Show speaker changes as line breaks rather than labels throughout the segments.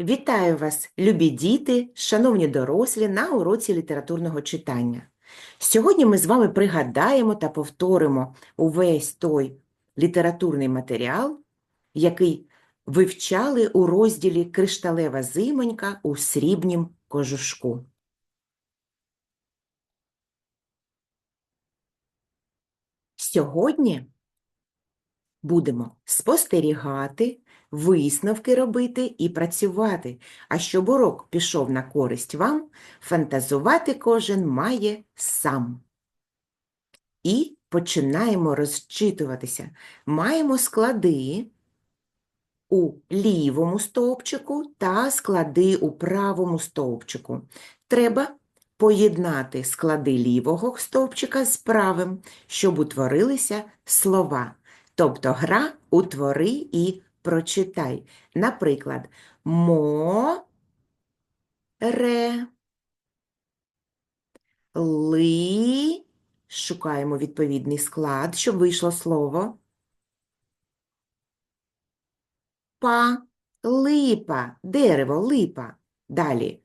Вітаю вас, любі діти, шановні дорослі, на уроці літературного читання. Сьогодні ми з вами пригадаємо та повторимо увесь той літературний матеріал, який вивчали у розділі Кришталева зимонька у срібнім кожушку. Сьогодні будемо спостерігати, висновки робити і працювати. А щоб урок пішов на користь вам, фантазувати кожен має сам. І починаємо розчитуватися. Маємо склади у лівому стовпчику та склади у правому стовпчику. Треба поєднати склади лівого стовпчика з правим, щоб утворилися слова. Тобто гра утвори і прочитай. Наприклад, мо ре ли. Шукаємо відповідний склад, щоб вийшло слово. Па, липа, дерево, липа. Далі.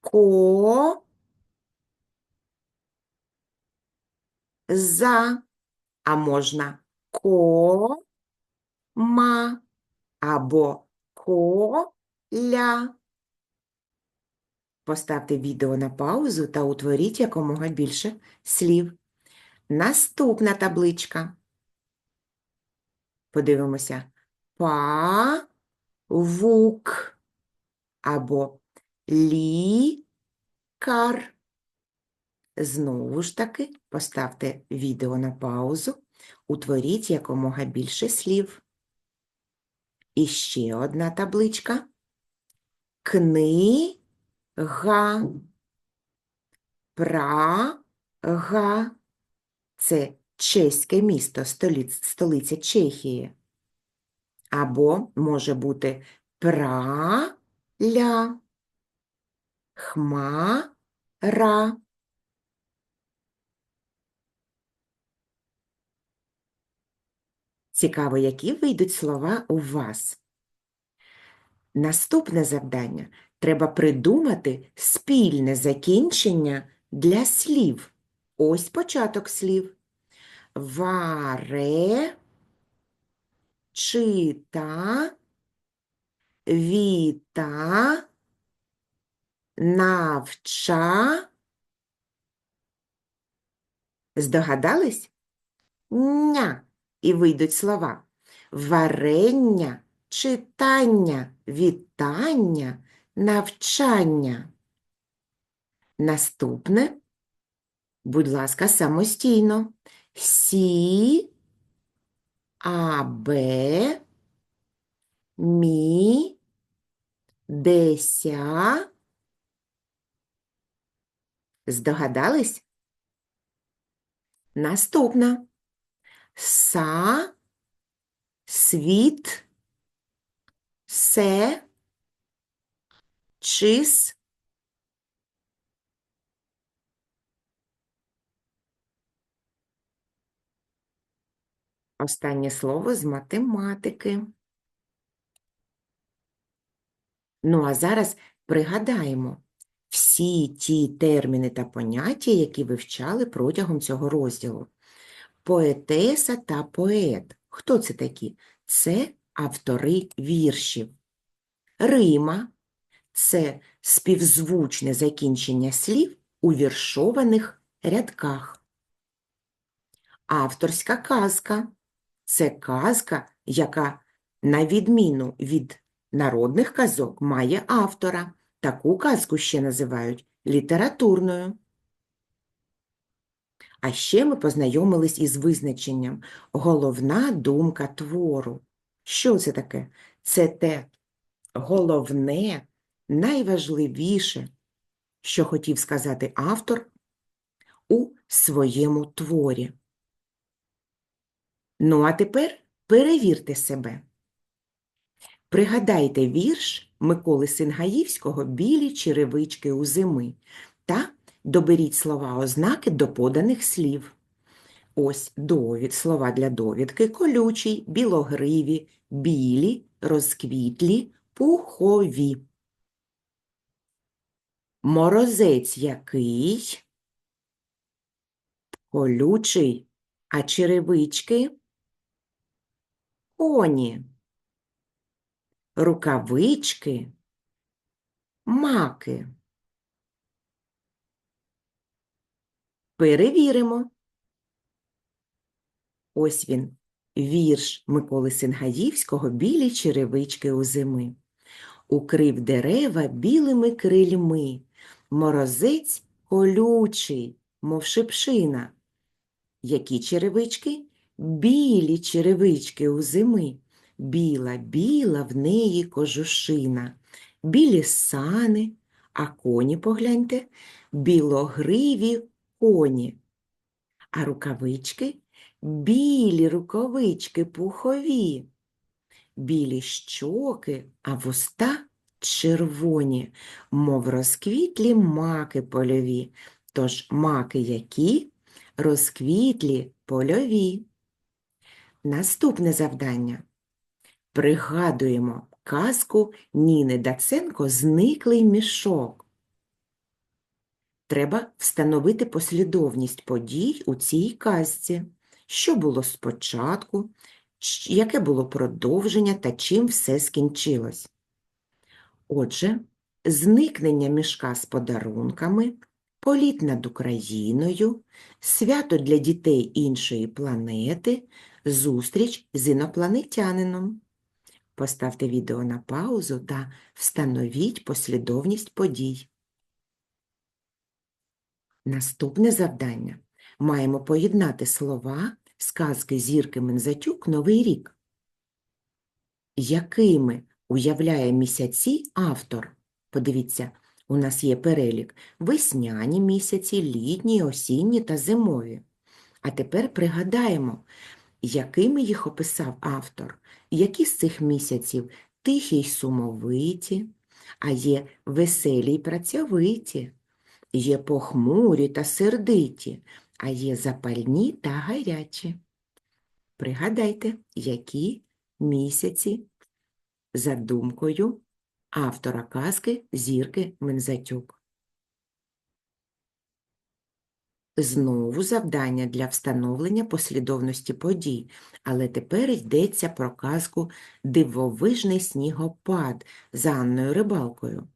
Ко, за, а можна ко, ма або ко-ля. Поставте відео на паузу та утворіть якомога більше слів. Наступна табличка. Подивимося. Па, вук або лікар. Знову ж таки, поставте відео на паузу, утворіть якомога більше слів. І ще одна табличка. Книга. Прага. Це чеське місто, столиця Чехії. Або може бути праля, хмара. Цікаво, які вийдуть слова у вас. Наступне завдання. Треба придумати спільне закінчення для слів. Ось початок слів. Варе, чита, віта, навча. Здогадались? Ня. І вийдуть слова. Варення, читання, вітання, навчання. Наступне, будь ласка, самостійно. Сі, а, Б, мі, деся. Здогадались? Наступна. Са, світ, се, чис. Останнє слово з математики. Ну, а зараз пригадаємо всі ті терміни та поняття, які вивчали протягом цього розділу. Поетеса та поет. Хто це такі? Це автори віршів. Рима – це співзвучне закінчення слів у віршованих рядках. Авторська казка – це казка, яка, на відміну від народних казок, має автора. Таку казку ще називають літературною. А ще ми познайомились із визначенням головна думка твору. Що це таке? Це те головне, найважливіше, що хотів сказати автор у своєму творі. Ну, а тепер перевірте себе. Пригадайте вірш Миколи Сингаївського «Білі черевички у зими» та доберіть слова ознаки до поданих слів. Ось довід, слова для довідки колючий, білогриві, білі, розквітлі, пухові. Морозець який? Колючий, а черевички? Коні. Рукавички? Маки. Перевіримо. Ось він, вірш Миколи Сингаївського «Білі черевички у зими». Укрив дерева білими крильми, морозець колючий, мов шипшина. Які черевички? Білі черевички у зими. Біла, біла в неї кожушина. Білі сани, а коні, погляньте, білогриві коні. А рукавички? Білі рукавички пухові білі щоки, а вуста червоні, мов розквітлі маки польові. Тож маки які? Розквітлі польові. Наступне завдання. Пригадуємо казку Ніни Даценко «Зниклий мішок». Треба встановити послідовність подій у цій казці. Що було спочатку, яке було продовження та чим все скінчилось. Отже, зникнення мішка з подарунками, політ над Україною, свято для дітей іншої планети, зустріч з інопланетянином. Поставте відео на паузу та встановіть послідовність подій. Наступне завдання. Маємо поєднати слова сказки Зірки Мензатюк «Новий рік». Якими уявляє місяці автор? Подивіться, у нас є перелік весняні місяці, літні, осінні та зимові. А тепер пригадаємо, якими їх описав автор, які з цих місяців тихі й сумовиті, а є веселі й працьовиті, є похмурі та сердиті, а є запальні та гарячі. Пригадайте, які місяці за думкою автора казки Зірки Мензатюк. Знову завдання для встановлення послідовності подій, але тепер йдеться про казку Дивовижний снігопад за Анною Рибалкою.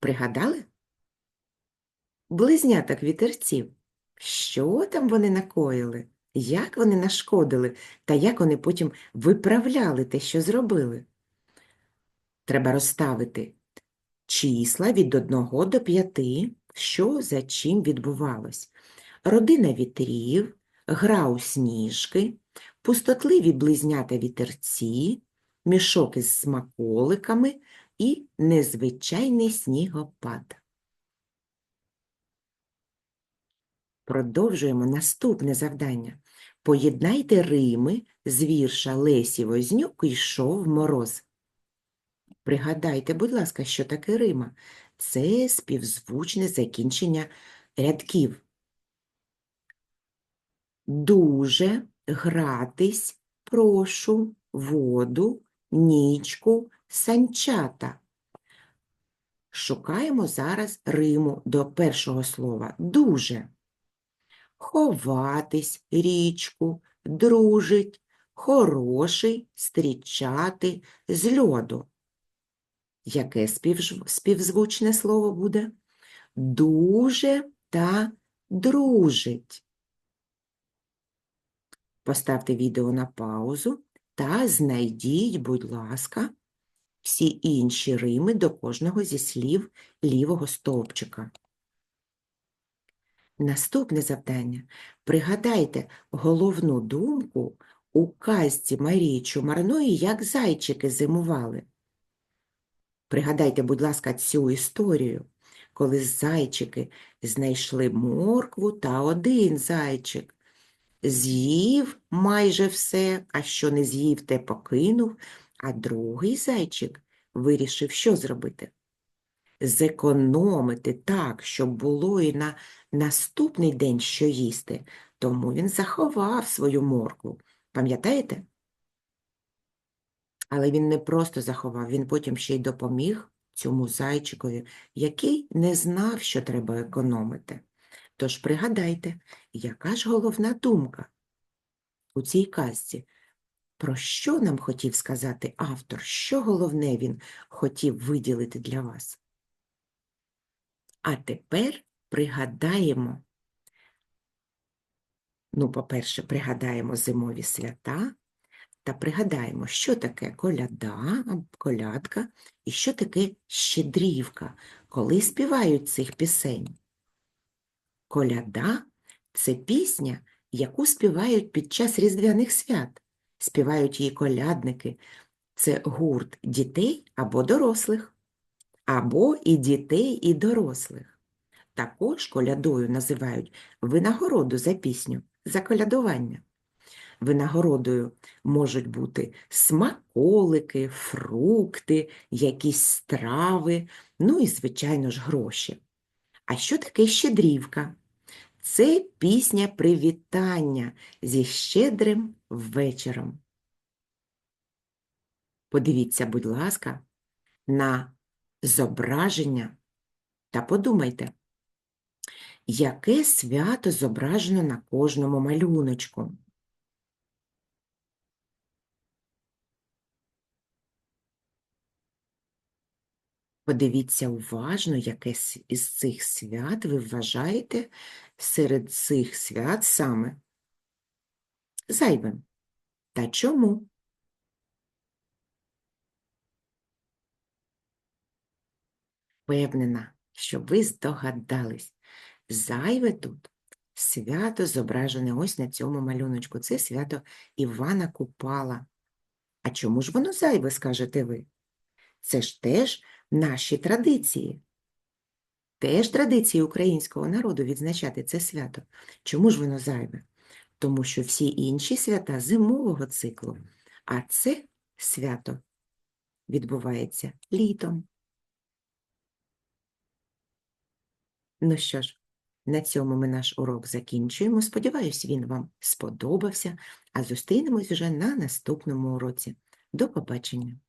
Пригадали? Близняток вітерців. Що там вони накоїли? Як вони нашкодили та як вони потім виправляли те, що зробили? Треба розставити числа від 1 до 5, що за чим відбувалось. Родина вітрів, гра у сніжки, пустотливі близнята вітерці, мішок із смаколиками і незвичайний снігопад. Продовжуємо наступне завдання. Поєднайте рими з вірша Лесі Вознюк «Йшов мороз». Пригадайте, будь ласка, що таке рима? Це співзвучне закінчення рядків. Дуже гратись, прошу, воду, нічку, санчата. Шукаємо зараз риму до першого слова. Дуже ховатись, річку, дружить, хороший, стрічати, з льоду. Яке співзвучне слово буде? Дуже та дружить. Поставте відео на паузу та знайдіть, будь ласка, всі інші рими до кожного зі слів лівого стовпчика. Наступне завдання. Пригадайте головну думку у казці Марії Чумарної «Як зайчики зимували». Пригадайте, будь ласка, цю історію, коли зайчики знайшли моркву та один зайчик. З'їв майже все, а що не з'їв, те покинув, а другий зайчик вирішив, що зробити? Зекономити так, щоб було і на наступний день що їсти, тому він заховав свою моркву. Пам'ятаєте? Але він не просто заховав, він потім ще й допоміг цьому зайчикові, який не знав, що треба економити. Тож пригадайте, яка ж головна думка у цій казці? Про що нам хотів сказати автор? Що головне він хотів виділити для вас? А тепер пригадаємо, ну, по-перше, пригадаємо зимові свята та пригадаємо, що таке коляда, колядка і що таке щедрівка, коли співають цих пісень. Коляда це пісня, яку співають під час різдвяних свят. Співають її колядники. Це гурт дітей або дорослих, або і дітей, і дорослих. Також колядою називають винагороду за пісню, за колядування. Винагородою можуть бути смаколики, фрукти, якісь страви, ну і, звичайно ж, гроші. А що таке щедрівка? Це пісня привітання зі щедрим вечором. Подивіться, будь ласка, на зображення та подумайте, яке свято зображено на кожному малюночку. Подивіться уважно, яке із цих свят ви вважаєте серед цих свят саме зайвим. Та чому? Впевнена, що ви здогадались. Зайве тут свято зображене ось на цьому малюночку. Це свято Івана Купала. А чому ж воно зайве, скажете ви? Це ж теж наші традиції. Теж традиції українського народу відзначати це свято. Чому ж воно зайве? Тому що всі інші свята зимового циклу, а це свято відбувається літом. Ну що ж, на цьому ми наш урок закінчуємо. Сподіваюсь, він вам сподобався, а зустрінемось вже на наступному уроці. До побачення!